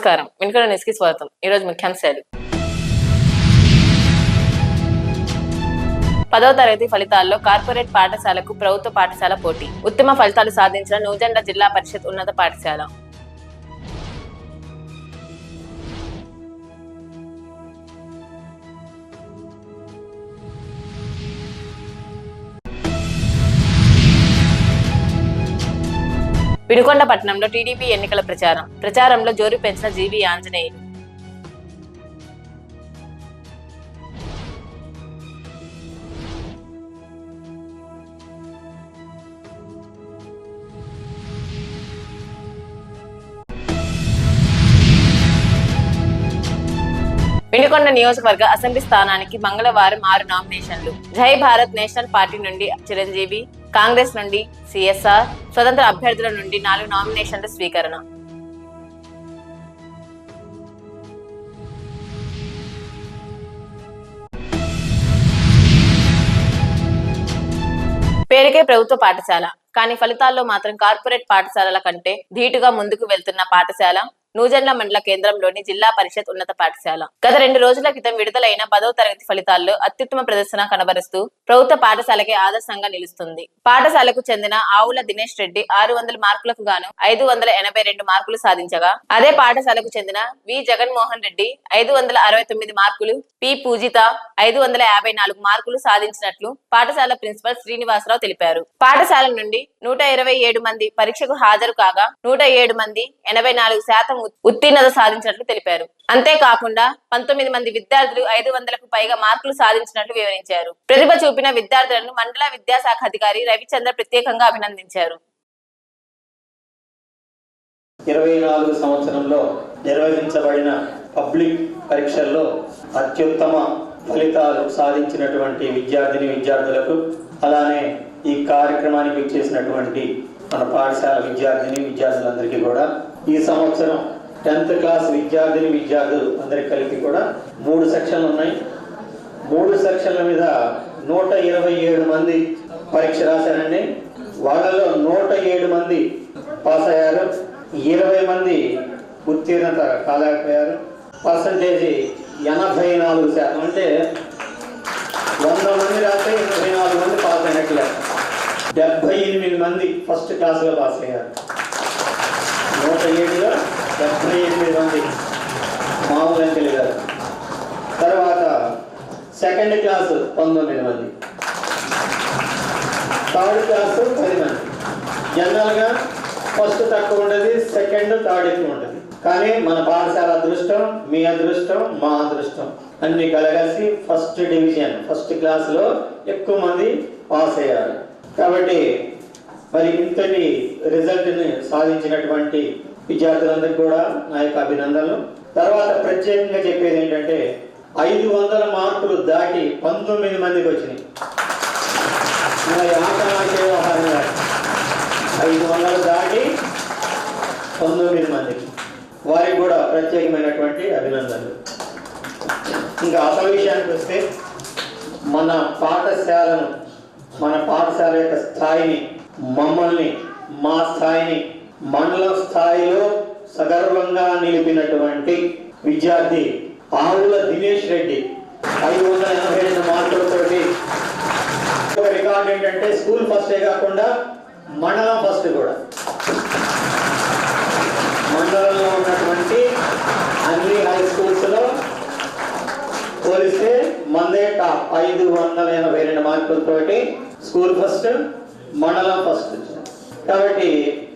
నమస్కారం. వెనుకల న్యూస్కి స్వాగతం. ఈరోజు ముఖ్యాంశాలు పదవ తరగతి ఫలితాల్లో కార్పొరేట్ పాఠశాలకు ప్రభుత్వ పాఠశాల పోటీ. ఉత్తమ ఫలితాలు సాధించిన నూజెండ జిల్లా పరిషత్ ఉన్నత పాఠశాల. వినుకొండ పట్టణంలో టీడీపీ ఎన్నికల ప్రచారం. ప్రచారంలో జోరు పెంచిన జీవి ఆంజనేయులు. వినుకొండ నియోజకవర్గ అసెంబ్లీ స్థానానికి మంగళవారం ఆరు నామినేషన్లు. జై భారత్ నేషనల్ పార్టీ నుండి చిరంజీవి కాంగ్రెస్ నుండి సిఎస్ఆర్ స్వతంత్ర అభ్యర్థుల నుండి నాలుగు నామినేషన్ల స్వీకరణ. పేరుకే ప్రభుత్వ పాఠశాల కానీ ఫలితాల్లో మాత్రం కార్పొరేట్ పాఠశాలల కంటే ధీటుగా ముందుకు వెళ్తున్న పాఠశాల నూజెండ్ల మండల కేంద్రంలోని జిల్లా పరిషత్ ఉన్నత పాఠశాల. గత రెండు రోజుల క్రితం విడుదలైన పదవ తరగతి ఫలితాల్లో అత్యుత్తమ ప్రదర్శన కనబరుస్తూ ప్రభుత్వ పాఠశాలకే ఆదర్శంగా నిలుస్తుంది. పాఠశాలకు చెందిన ఆవుల దినేష్ రెడ్డి ఆరు వందల మార్కులకు గాను ఐదు వందల ఎనభై రెండు మార్కులు సాధించగా అదే పాఠశాలకు చెందిన వి. జగన్మోహన్ రెడ్డి ఐదు వందల అరవై తొమ్మిది మార్కులు పి. పూజిత ఐదు వందల యాభై నాలుగు మార్కులు సాధించినట్లు పాఠశాల ప్రిన్సిపల్ శ్రీనివాసరావు తెలిపారు. పాఠశాల నుండి నూట ఇరవై ఏడు మంది పరీక్షకు హాజరు కాగా నూట ఏడు మంది ఎనభై నాలుగు శాతం ఉత్తీర్ణత సాధించినట్లు తెలిపారు. అంతేకాకుండా పంతొమ్మిది మంది విద్యార్థులు ఐదు వందలకు పైగా మార్కులు సాధించినట్లు వివరించారు. ప్రతిభ చూపిన విద్యార్థులను మండల విద్యాశాఖ అధికారి రవిచంద్ర ప్రత్యేకంగా అభినందించారు. ఇరవై నాలుగు సంవత్సరంలో నిర్వహించబడిన పబ్లిక్ పరీక్షల్లో అత్యుత్తమ ఫలితాలు సాధించినటువంటి విద్యార్థిని విద్యార్థులకు అలానే ఈ కార్యక్రమానికి చేసినటువంటి మన పాఠశాల విద్యార్థిని విద్యార్థులందరికీ కూడా ఈ సంవత్సరం టెన్త్ క్లాస్ విద్యార్థిని విద్యార్థులు అందరికి కలిపి కూడా మూడు సెక్షన్లు ఉన్నాయి. మూడు సెక్షన్ల మీద నూట ఇరవై ఏడు మంది పరీక్ష రాశారండి. వాళ్ళలో నూట ఏడు మంది పాస్ అయ్యారు. ఇరవై మంది ఉత్తీర్ణత కాలేకపోయారు. పర్సంటేజ్ ఎనభై నాలుగు శాతం. అంటే వంద మంది రాస్తే ఎనభై నాలుగు మంది పాస్ అయినట్లే. డెబ్బై ఎనిమిది మంది ఫస్ట్ క్లాస్లో పాస్ అయ్యారు. నూట ఏడులో డెబ్బై ఎనిమిది మంది మామూలు అంకెలు గారు. తర్వాత సెకండ్ క్లాస్ పంతొమ్మిది మంది. థర్డ్ క్లాస్ పది మంది. జనరల్గా ఫస్ట్ తక్కువ ఉండేది సెకండ్ థర్డ్ ఎక్కువ ఉంటుంది కానీ మన పాఠశాల అదృష్టం మీ అదృష్టం మా అదృష్టం అన్ని కలగలిసి ఫస్ట్ డివిజన్ ఫస్ట్ క్లాస్లో ఎక్కువ మంది పాస్ అయ్యారు. కాబట్టి మరి ఇంతటి రిజల్ట్ని సాధించినటువంటి విద్యార్థులందరికీ కూడా నా యొక్క అభినందనలు. తర్వాత ప్రత్యేకంగా చెప్పేది ఏంటంటే ఐదు వందల మార్కులు దాటి పంతొమ్మిది మందికి వచ్చినాయి. ఐదు వందలు దాటి పంతొమ్మిది మందికి. వారికి కూడా ప్రత్యేకమైనటువంటి అభినందనలు. ఇంకా అసలు విషయానికి వస్తే మన పాఠశాలను మన పాఠశాల యొక్క స్థాయిని మమ్మల్ని మా స్థాయిని మండల స్థాయిలో సగర్వంగా నిలిపినటువంటి విద్యార్థి ఆవుల దినేష్ రెడ్డి. ఐదు వందల ఎనభై రెండు మార్కులతోటి ఒక రికార్డ్ ఏంటంటే స్కూల్ ఫస్టే కాకుండా మండలం ఫస్ట్ కూడా. మండలంలో ఉన్నటువంటి అన్ని హై స్కూల్స్లో పోలిస్తే మందే టాప్ ఐదు వందల ఎనభై రెండు మార్కులతోటి స్కూల్ ఫస్ట్ మండలం ఫస్ట్. కాబట్టి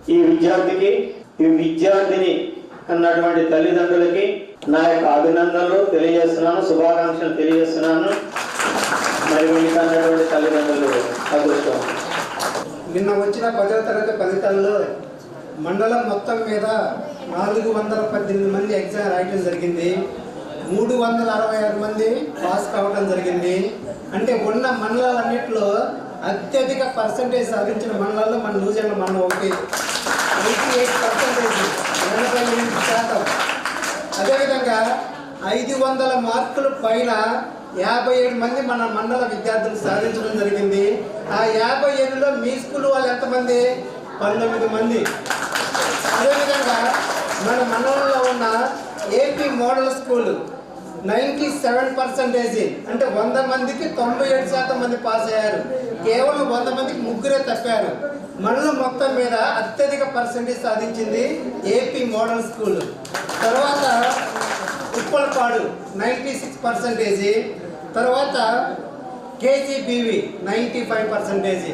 ఈ విద్యార్థికి ఈ విద్యార్థిని అన్నటువంటి తల్లిదండ్రులకి నా యొక్క అభినందనలు తెలియజేస్తున్నాను శుభాకాంక్షలు తెలియజేస్తున్నాను. మరి మీకు అన్నటువంటి తల్లిదండ్రులు అదృష్టం? నిన్న వచ్చిన పదవ తరగతి ఫలితాల్లో మండలం మొత్తం మీద నాలుగు వందల పద్దెనిమిది మంది ఎగ్జామ్ రాయటం జరిగింది. మూడు వందల అరవై ఆరు మంది పాస్ కావడం జరిగింది. అంటే ఉన్న మండలాలన్నింటిలో అత్యధిక పర్సంటేజ్ సాధించిన మండలాల్లో మన న్యూజిలాండ్ మండలం ఒకటి ఎయిటీ ఎయిట్ పర్సంటేజ్ ఎనభై ఎనిమిది శాతం. అదేవిధంగా ఐదు వందల మార్కుల పైన యాభై ఏడు మంది మన మండల విద్యార్థులు సాధించడం జరిగింది. ఆ యాభై ఏడులో మీ స్కూల్ వాళ్ళు ఎంతమంది? పంతొమ్మిది మంది. అదేవిధంగా మన మండలంలో ఉన్న AP model school ninety seven percentage అంటే వంద మందికి తొంభై ఏడు శాతం మంది పాస్ అయ్యారు. కేవలం వంద మందికి ముగ్గురే తప్పారు. మండలం మొత్తం మీద అత్యధిక పర్సెంటేజ్ సాధించింది ఏపీ మోడల్ స్కూల్. తర్వాత ఉప్పలపాడు నైంటీ సిక్స్ పర్సెంటేజ్ తర్వాత కేజీబీవి నైంటీ ఫైవ్ పర్సెంటేజ్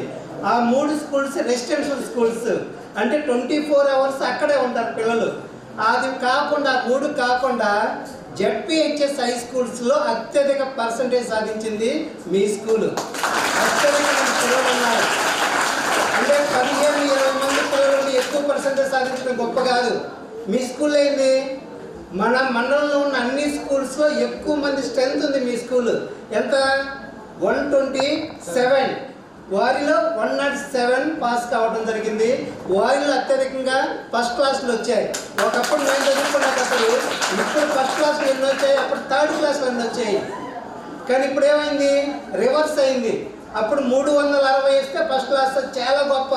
ఆ మూడు స్కూల్స్ రెసిడెన్షియల్ స్కూల్స్. అంటే ట్వంటీ ఫోర్ అవర్స్ అక్కడే ఉంటారు పిల్లలు. అది కాకుండా మూడు కాకుండా జెడ్పిహెచ్ఎస్ హై స్కూల్స్లో అత్యధిక పర్సంటేజ్ సాధించింది మీ స్కూలు. అత్యధిక పిల్లలు ఉన్నారు అంటే పదిహేను ఇరవై మంది పిల్లలు ఎక్కువ పర్సంటేజ్ సాధించడం గొప్ప కాదు. మీ స్కూల్ ఏంది? మన మండలంలో ఉన్న అన్ని స్కూల్స్లో ఎక్కువ మంది స్ట్రెంత్ ఉంది మీ స్కూల్. ఎంత? One twenty seven. వారిలో వన్ నాట్ సెవెన్ పాస్ కావడం జరిగింది. వారిలో అత్యధికంగా ఫస్ట్ క్లాసులు వచ్చాయి. ఒకప్పుడు మేము చదువుకున్నప్పుడు ఇప్పుడు ఫస్ట్ క్లాసులు ఎన్ని వచ్చాయి? అప్పుడు థర్డ్ క్లాస్లో ఎన్ని వచ్చాయి. కానీ ఇప్పుడు ఏమైంది? రివర్స్ అయింది. అప్పుడు మూడు వందల అరవై ఇస్తే ఫస్ట్ క్లాస్ చాలా గొప్ప.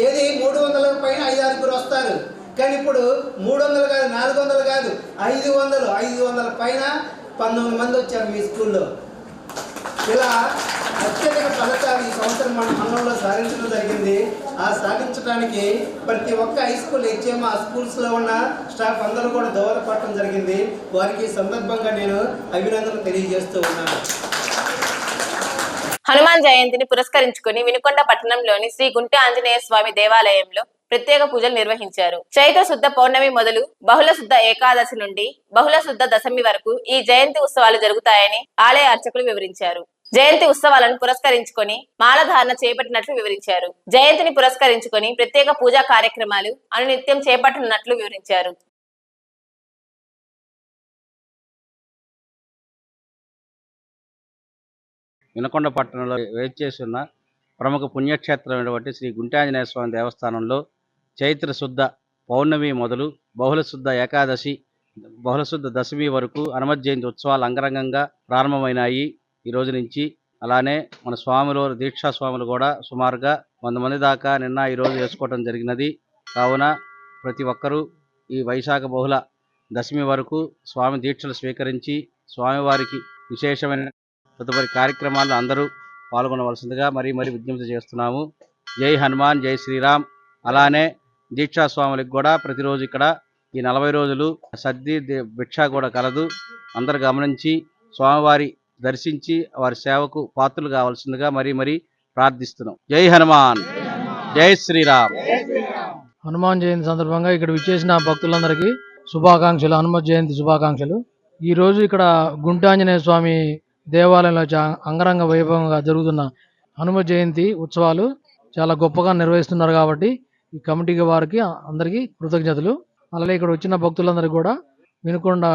ఏది? మూడు వందల పైన ఐదు ఆరుగురు వస్తారు. కానీ ఇప్పుడు మూడు వందలు కాదు నాలుగు వందలు కాదు ఐదు వందలు ఐదు వందల పైన పంతొమ్మిది మంది వచ్చారు మీ స్కూల్లో. ఇలా అత్యధిక ఫలితాలు ఈ సంవత్సరం మన మండలంలో సాధించడం జరిగింది. ఆ సాధించడానికి ప్రతి ఒక్క హై స్కూల్ హెచ్ఎం ఆ స్కూల్స్లో ఉన్న స్టాఫ్ అందరూ కూడా దోహదపడటం జరిగింది. వారికి ఈ సందర్భంగా నేను అభినందనలు తెలియజేస్తూ ఉన్నాను. హనుమాన్ జయంతిని పురస్కరించుకుని వినుకొండ పట్టణంలోని శ్రీ గుంటె ఆంజనేయ స్వామి దేవాలయంలో ప్రత్యేక పూజలు నిర్వహించారు. చైత్ర శుద్ధ పౌర్ణమి మొదలు బహుళ శుద్ధ ఏకాదశి నుండి బహుళ శుద్ధ దశమి వరకు ఈ జయంతి ఉత్సవాలు జరుగుతాయని ఆలయ అర్చకులు వివరించారు. జయంతి ఉత్సవాలను పురస్కరించుకొని మాలధారణ చేపట్టినట్లు వివరించారు. జయంతిని పురస్కరించుకొని ప్రత్యేక పూజా కార్యక్రమాలు అనునిత్యం చేపట్టనున్నట్లు వివరించారు. వినకొండ పట్టణంలో వేచేసి ఉన్న ప్రముఖ పుణ్యక్షేత్రమైనటువంటి శ్రీ గుంటాంజనేయ స్వామి దేవస్థానంలో చైత్ర శుద్ధ పౌర్ణమి మొదలు బహుళశుద్ధ ఏకాదశి బహుళశుద్ధ దశమి వరకు హనుమత్ జయంతి ఉత్సవాలు అంగరంగంగా ప్రారంభమైనాయి. ఈ రోజు నుంచి అలానే మన స్వాములు దీక్షా స్వాములు కూడా సుమారుగా వంద మంది దాకా నిన్న ఈరోజు రోజు వేసుకోవడం జరిగినది. కావున ప్రతి ఒక్కరూ ఈ వైశాఖ బహుళ దశమి వరకు స్వామి దీక్షలు స్వీకరించి స్వామివారికి విశేషమైన తదుపరి కార్యక్రమాల్లో అందరూ పాల్గొనవలసిందిగా మరీ మరీ విజ్ఞప్తి చేస్తున్నాము. జై హనుమాన్ జై శ్రీరామ్. అలానే దీక్షా స్వాములకు కూడా ప్రతిరోజు ఇక్కడ ఈ నలభై రోజులు సద్ది భిక్ష కూడా కలదు. అందరు గమనించి స్వామివారి దర్శించి వారి సేవకు పాత్రలు కావాల్సిందిగా మరీ మరీ ప్రార్థిస్తున్నాం. జై హనుమాన్! జై శ్రీరామ్! హనుమాన్ జయంతి సందర్భంగా ఇక్కడ విచ్చేసిన భక్తులందరికీ శుభాకాంక్షలు హనుమత్ జయంతి శుభాకాంక్షలు. ఈ రోజు ఇక్కడ గుంటాంజనేయ స్వామి దేవాలయంలో చా- అంగరంగ వైభవంగా జరుగుతున్న హనుమ జయంతి ఉత్సవాలు చాలా గొప్పగా నిర్వహిస్తున్నారు కాబట్టి ఈ కమిటీ వారికి అందరికీ కృతజ్ఞతలు. అలాగే ఇక్కడ వచ్చిన భక్తులందరికీ కూడా వినుకొండ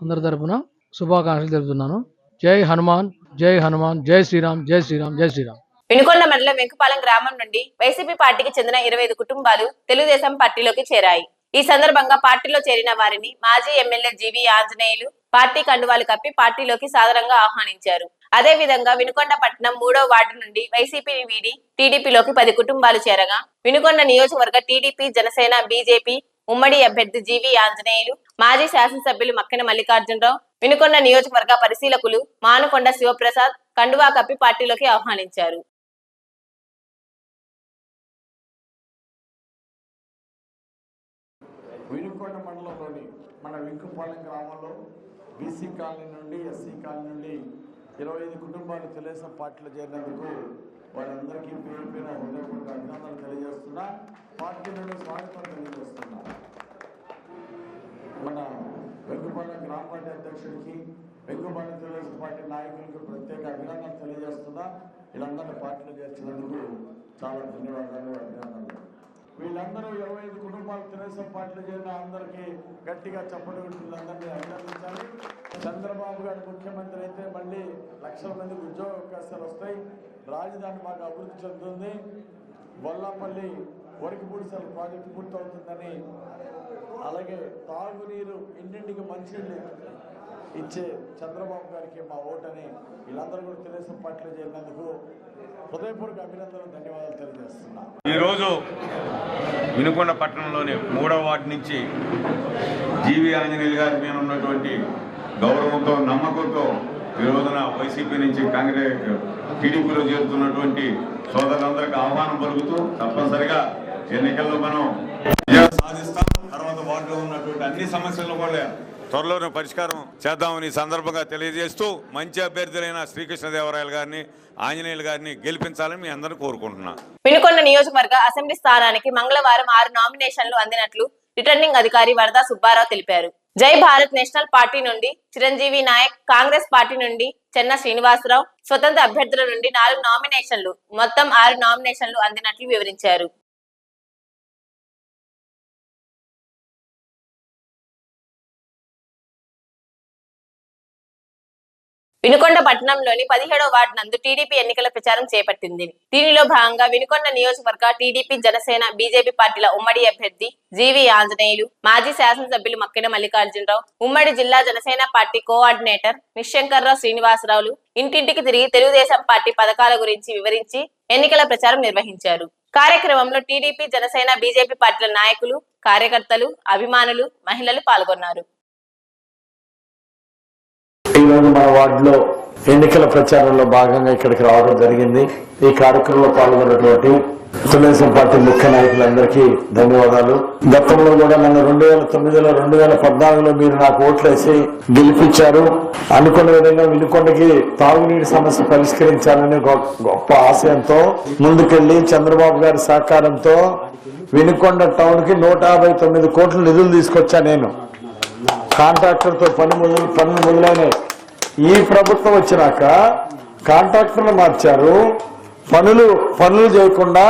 అందరి తరఫున శుభాకాంక్షలు తెలుపుతున్నాను. జై హనుమాన్ జై హనుమాన్ జై శ్రీరామ్ జై శ్రీరామ్ జై శ్రీరామ్. వినుకొండ మండలం వెంకపాలెం గ్రామం నుండి వైసీపీ పార్టీకి చెందిన ఇరవై ఐదు కుటుంబాలు తెలుగుదేశం పార్టీలోకి చేరాయి. ఈ సందర్భంగా పార్టీలో చేరిన వారిని మాజీ ఎమ్మెల్యే జీవి ఆంజనేయులు పార్టీ కండువాలు కప్పి పార్టీలోకి సాదరంగా ఆహ్వానించారు. అదే విధంగా వినుకొండ పట్టణం మూడో వార్డు నుండి వైసీపీని వీడి టీడీపీలోకి పది కుటుంబాలు చేరగా వినుకొండ నియోజకవర్గ టీడీపీ జనసేన బీజేపీ ఉమ్మడి అభ్యర్థి జీవి ఆంజనేయులు మాజీ శాసనసభ్యులు మక్కెన మల్లికార్జునరావు వినుకొండ నియోజకవర్గ పరిశీలకులు మానుకొండ శివప్రసాద్ కండువా కప్పి పార్టీలోకి ఆహ్వానించారు వినుకొండ మండలంలోని మన గ్రామంలో బీసీ కాలనీ నుండి ఎస్సీ కాలనీ నుండి ఇరవై ఐదు కుటుంబాలు తెలుగుదేశం పార్టీలో చేరినందుకు వారందరికీ పేరు పేరు హృదయపూర్వక అభినందనలు తెలియజేస్తున్నా. పార్టీ నుండి స్వాగతం తెలియజేస్తున్నా. మన వెంగుపాలెం గ్రామ పార్టీ అధ్యక్షుడికి వెంగుపాలెం తెలుగుదేశం పార్టీ నాయకులకు ప్రత్యేక అభినందనలు తెలియజేస్తున్నా. వీళ్ళందరినీ పార్టీలో చేర్చినందుకు చాలా ధన్యవాదాలు అభినందనలు. వీళ్ళందరూ ఇరవై ఐదు కుటుంబాలు తెలుగుదేశం పార్టీలో చేరిన అందరికీ గట్టిగా చప్పటి వీళ్ళందరినీ అభినందించాలి. చంద్రబాబు గారు ముఖ్యమంత్రి అయితే మళ్ళీ లక్షల మందికి ఉద్యోగ అవకాశాలు వస్తాయి. రాజధాని మాకు అభివృద్ధి చెందుతుంది. బొల్లాపల్లి వరకు పూడిసల ప్రాజెక్టు పూర్తవుతుందని అలాగే తాగునీరు ఇంటింటికి మంచినీళ్ళు ఇచ్చే చంద్రబాబు గారికి మా ఓటని వీళ్ళందరూ కూడా తెలుగుదేశం పార్టీలో చేరినందుకు హృదయపూర్వక అభినందనలు ధన్యవాదాలు తెలియజేస్తున్నా. ఈరోజు వినుకొండ పట్టణంలోని మూడవ వార్డు నుంచి జీవి ఆంజనేయులు గారి మీద ఉన్నటువంటి గౌరవంతో నమ్మకంతో ఈ రోజున వైసీపీ నుంచి కాంగ్రెస్ టీడీపీలో చేరుతున్నటువంటి సోదరులందరికీ ఆహ్వానం పలుకుతూ తప్పనిసరిగా ఎన్నికల్లో మనం సాధిస్తాం. తర్వాత వార్డులో ఉన్నటువంటి అన్ని సమస్యలను కూడా త్వరలోనే పరిష్కారం చేద్దామని సందర్భంగా తెలియజేస్తూ మంచి అభ్యర్థులైన శ్రీకృష్ణదేవరాయలు గారిని ఆంజనేయులు గారిని గెలిపించాలని మీ అందరూ కోరుకుంటున్నా. వినుకొండ నియోజకవర్గ అసెంబ్లీ స్థానానికి మంగళవారం ఆరు నామినేషన్లు అందినట్లు రిటర్నింగ్ అధికారి వరదా సుబ్బారావు తెలిపారు. జై భారత్ నేషనల్ పార్టీ నుండి చిరంజీవి నాయక్ కాంగ్రెస్ పార్టీ నుండి చెన్న శ్రీనివాసరావు స్వతంత్ర అభ్యర్థుల నుండి నాలుగు నామినేషన్లు మొత్తం ఆరు నామినేషన్లు అందినట్లు వివరించారు. వినుకొండ పట్టణంలోని పదిహేడో వార్డు నందు టీడీపీ ఎన్నికల ప్రచారం చేపట్టింది. దీనిలో భాగంగా వినుకొండ నియోజకవర్గ టీడీపీ జనసేన బీజేపీ పార్టీల ఉమ్మడి అభ్యర్థి జీవి ఆంజనేయులు మాజీ శాసనసభ్యులు మక్కిన మల్లికార్జునరావు ఉమ్మడి జిల్లా జనసేన పార్టీ కోఆర్డినేటర్ నిశంకర్రావు శ్రీనివాసరావులు ఇంటింటికి తిరిగి తెలుగుదేశం పార్టీ పథకాల గురించి వివరించి ఎన్నికల ప్రచారం నిర్వహించారు. కార్యక్రమంలో టీడీపీ జనసేన బీజేపీ పార్టీల నాయకులు కార్యకర్తలు అభిమానులు మహిళలు పాల్గొన్నారు. ఈరోజు మన వార్డులో ఎన్నికల ప్రచారంలో భాగంగా ఇక్కడికి రావడం జరిగింది. ఈ కార్యక్రమంలో పాల్గొన్నటువంటి తెలుగుదేశం పార్టీ ముఖ్య నాయకులందరికీ ధన్యవాదాలు. గతంలో కూడా నన్ను రెండు వేల తొమ్మిదిలో రెండు వేల పద్నాలుగులో మీరు నాకు ఓట్లేసి గెలిపించారు. అనుకున్న విధంగా వినుకొండకి తాగునీటి సమస్య పరిష్కరించాలని గొప్ప ఆశయంతో ముందుకెళ్ళి చంద్రబాబు గారి సహకారంతో వినుకొండ టౌన్కి నూట యాభై తొమ్మిది కోట్ల నిధులు తీసుకొచ్చా నేను. కాంట్రాక్టర్తో పని మొదలు పనులు మొదలైనాయి ఈ ప్రభుత్వం వచ్చినాక కాంట్రాక్టర్లు మార్చారు. పనులు పనులు చేయకుండా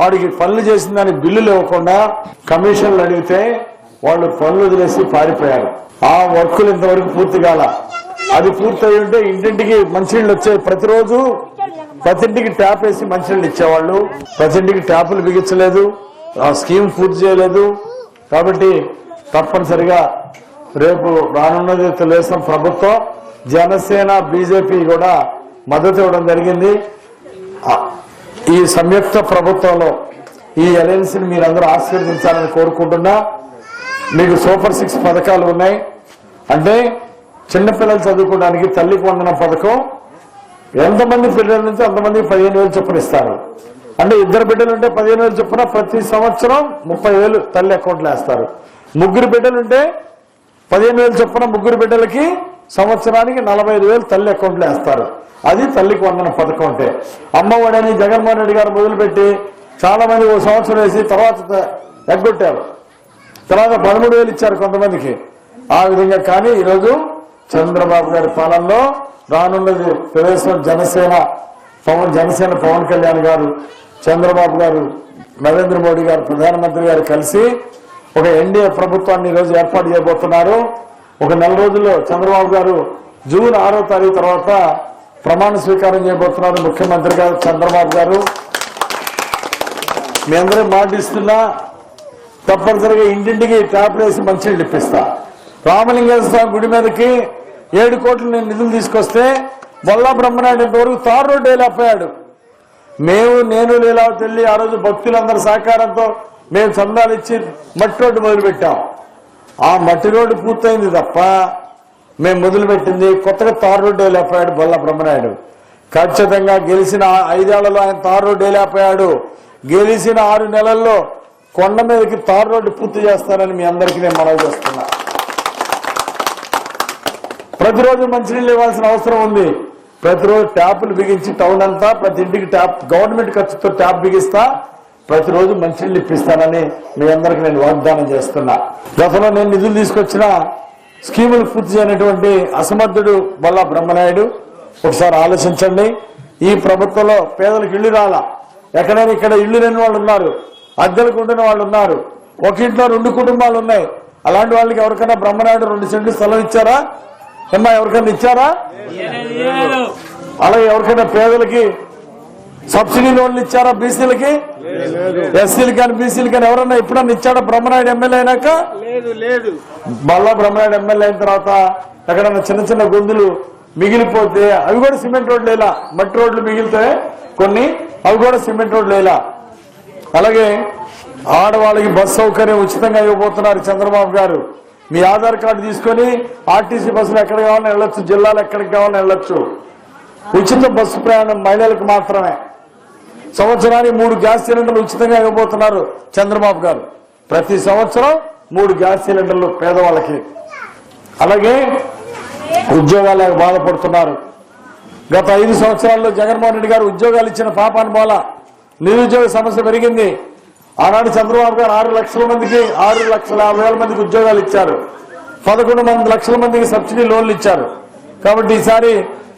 వాడికి పనులు చేసిన దానికి బిల్లులు ఇవ్వకుండా కమిషన్లు అడిగితే వాళ్ళు పనులు వదిలేసి పారిపోయారు. ఆ వర్కులు ఇంతవరకు పూర్తి కాల. అది పూర్తయి ఉంటే ఇంటింటికి మంచినీళ్ళు వచ్చే ప్రతిరోజు ప్రతింటికి ట్యాప్ వేసి మంచినీళ్ళు ఇచ్చేవాళ్ళు. ప్రతింటికి ట్యాపులు బిగించలేదు. ఆ స్కీమ్ పూర్తి చేయలేదు. కాబట్టి తప్పనిసరిగా రేపు రానున్నది తెలుగుదేశం ప్రభుత్వం జనసేన బీజేపీ కూడా మద్దతు ఇవ్వడం జరిగింది. ఈ సంయుక్త ప్రభుత్వంలో ఈ అలయన్స్ని మీరందరూ ఆశీర్వదించాలని కోరుకుంటున్నా. మీకు సూపర్ సిక్స్ పథకాలు ఉన్నాయి. అంటే చిన్నపిల్లలు చదువుకోవడానికి తల్లికి వందన పథకం. ఎంతమంది పిల్లల నుంచి అంతమంది పదిహేను వేలు చొప్పున ఇస్తారు. అంటే ఇద్దరు బిడ్డలు ఉంటే పదిహేను వేలు చొప్పున ప్రతి సంవత్సరం ముప్పై వేలు తల్లి అకౌంట్లో వేస్తారు. ముగ్గురు బిడ్డలు ఉంటే పదిహేను వేలు చొప్పున ముగ్గురు బిడ్డలకి సంవత్సరానికి నలభై వేలు తల్లి అకౌంట్లో వేస్తారు. అది తల్లికి వందన పథకం అంటే. అమ్మఒడని జగన్మోహన్ రెడ్డి గారు మొదలుపెట్టి చాలా మంది ఓ సంవత్సరం వేసి తర్వాత ఎగ్గొట్టారు. తర్వాత పదమూడు వేలు ఇచ్చారు కొంతమందికి. ఆ విధంగా కానీ ఈరోజు చంద్రబాబు గారి పాలనలో రానున్నది ప్రదేశం జనసేన పవన్ జనసేన పవన్ కళ్యాణ్ గారు చంద్రబాబు గారు నరేంద్ర మోడీ గారు ప్రధానమంత్రి గారు కలిసి ఒక ఎన్డీఏ ప్రభుత్వాన్ని ఈరోజు ఏర్పాటు చేయబోతున్నారు. ఒక నెల రోజుల్లో చంద్రబాబు గారు జూన్ ఆరో తారీఖు తర్వాత ప్రమాణ స్వీకారం చేయబోతున్నారు ముఖ్యమంత్రి గారు చంద్రబాబు గారు. మీ అందరూ మాటిస్తున్నా తప్పనిసరిగా ఇంటింటికి ట్యాప్ వేసి మంచినీళ్ళు ఇప్పిస్తా. రామలింగేశ్వర స్వామి గుడి మీదకి ఏడు కోట్లు నేను నిధులు తీసుకొస్తే బొల్లా బ్రహ్మనాయుడు ఇంతవరకు తారు రోడ్డు వేయలేకపోయాడు. మేము నేను లీలావతి వెళ్ళి ఆ రోజు భక్తులందరి సహకారంతో మేము చందాలు ఇచ్చి మట్టి రోడ్డు మొదలుపెట్టాం. ఆ మట్టి రోడ్డు పూర్తయింది తప్ప మేము మొదలుపెట్టింది కొత్తగా తారు రోడ్డు వేయలేకపోయాడు బొల్ల బ్రహ్మనాయుడు. ఖచ్చితంగా గెలిచిన ఐదేళ్ళలో ఆయన తారు రోడ్డు వేయలేకపోయాడు గెలిచిన ఆరు నెలల్లో కొండ మీదకి తారు రోడ్డు పూర్తి చేస్తానని మీ అందరికీ నేను మనవి చేస్తున్నా. ప్రతిరోజు మంచినీళ్ళు ఇవ్వాల్సిన అవసరం ఉంది. ప్రతిరోజు ట్యాపులు బిగించి టౌన్ అంతా ప్రతి ఇంటికి ట్యాప్ గవర్నమెంట్ ఖర్చుతో ట్యాప్ బిగిస్తా ప్రతిరోజు మంచినీళ్ళు ఇప్పిస్తానని మీ అందరికి నేను వాగ్దానం చేస్తున్నా. గతంలో నేను నిధులు తీసుకొచ్చిన స్కీములు పూర్తి చేయనటువంటి అసమర్థుడు బల్లా బ్రహ్మనాయుడు ఒకసారి ఆలోచించండి. ఈ ప్రభుత్వంలో పేదలకు ఇల్లు రాలా. ఎక్కడైనా ఇక్కడ ఇల్లు లేని వాళ్ళు ఉన్నారు అద్దెలకు ఉండిన వాళ్ళు ఉన్నారు ఒక ఇంట్లో రెండు కుటుంబాలు ఉన్నాయి. అలాంటి వాళ్ళకి ఎవరికైనా బ్రహ్మనాయుడు రెండు సెంట్లు స్థలం ఇచ్చారా? ఏమ్మా ఎవరికైనా ఇచ్చారా? అలాగే ఎవరికైనా పేదలకి సబ్సిడీ లోన్లు ఇచ్చారా బీసీలకి? ఎస్సీలు కానీ బీసీలు కానీ ఎవరన్నా ఎప్పుడన్నా ఇచ్చాడా బ్రహ్మనాయుడు ఎమ్మెల్యే అయినాక? లేదు లేదు. మళ్ళా బ్రహ్మనాయుడు ఎమ్మెల్యే అయిన తర్వాత ఎక్కడన్నా చిన్న చిన్న గొంతులు మిగిలిపోతే అవి కూడా సిమెంట్ రోడ్లు వేలా మట్టి రోడ్లు మిగిలితే కొన్ని అవి కూడా సిమెంట్ రోడ్లు వేలా అలాగే ఆడవాళ్ళకి బస్ సౌకర్యం ఉచితంగా ఇవ్వబోతున్నారు చంద్రబాబు గారు. మీ ఆధార్ కార్డు తీసుకొని ఆర్టీసీ బస్సులు ఎక్కడికి కావాలని వెళ్ళొచ్చు జిల్లాలో ఎక్కడికి కావాలని వెళ్ళొచ్చు. ఉచిత బస్సు ప్రయాణం మహిళలకు మాత్రమే. సంవత్సరానికి మూడు గ్యాస్ సిలిండర్లు ఉచితంగా ఇవ్వబోతున్నారు చంద్రబాబు గారు. ప్రతి సంవత్సరం మూడు గ్యాస్ సిలిండర్లు పేదవాళ్ళకి. అలాగే ఉద్యోగాలకు బాధపడుతున్నారు. గత ఐదు సంవత్సరాల్లో జగన్మోహన్ రెడ్డి గారు ఉద్యోగాలు ఇచ్చిన పాపాన్ని బోల నిరుద్యోగ సమస్య పెరిగింది. ఆనాడు చంద్రబాబు గారు ఆరు లక్షల మందికి ఆరు లక్షల యాభై వేల మందికి ఉద్యోగాలు ఇచ్చారు. పదకొండు మంది లక్షల మందికి సబ్సిడీ లోన్లు ఇచ్చారు. కాబట్టి ఈసారి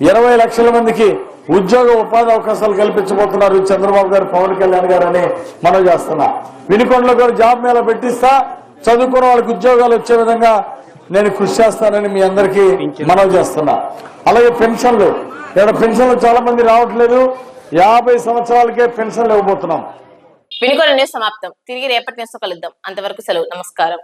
ఇరవై లక్షల మందికి ఉద్యోగ ఉపాధి అవకాశాలు కల్పించబోతున్నారు చంద్రబాబు గారు పవన్ కళ్యాణ్ గారు అని మనం చేస్తున్నా. వినుకొండలో కూడా జాబ్ మేళ పెట్టిస్తా చదువుకున్న వాళ్ళకి ఉద్యోగాలు వచ్చే విధంగా నేను కృషి చేస్తానని మీ అందరికీ మనవి చేస్తున్నా. అలాగే పెన్షన్లు. ఇక్కడ పెన్షన్లు చాలా మంది రావట్లేదు. యాభై సంవత్సరాలకే పెన్షన్లు ఇవ్వబోతున్నాం. వినుకొండ న్యూస్ సమాప్తం. తిరిగి రేపటి న్యూస్ కలుద్దాం. అంతవరకు సెలవు. నమస్కారం.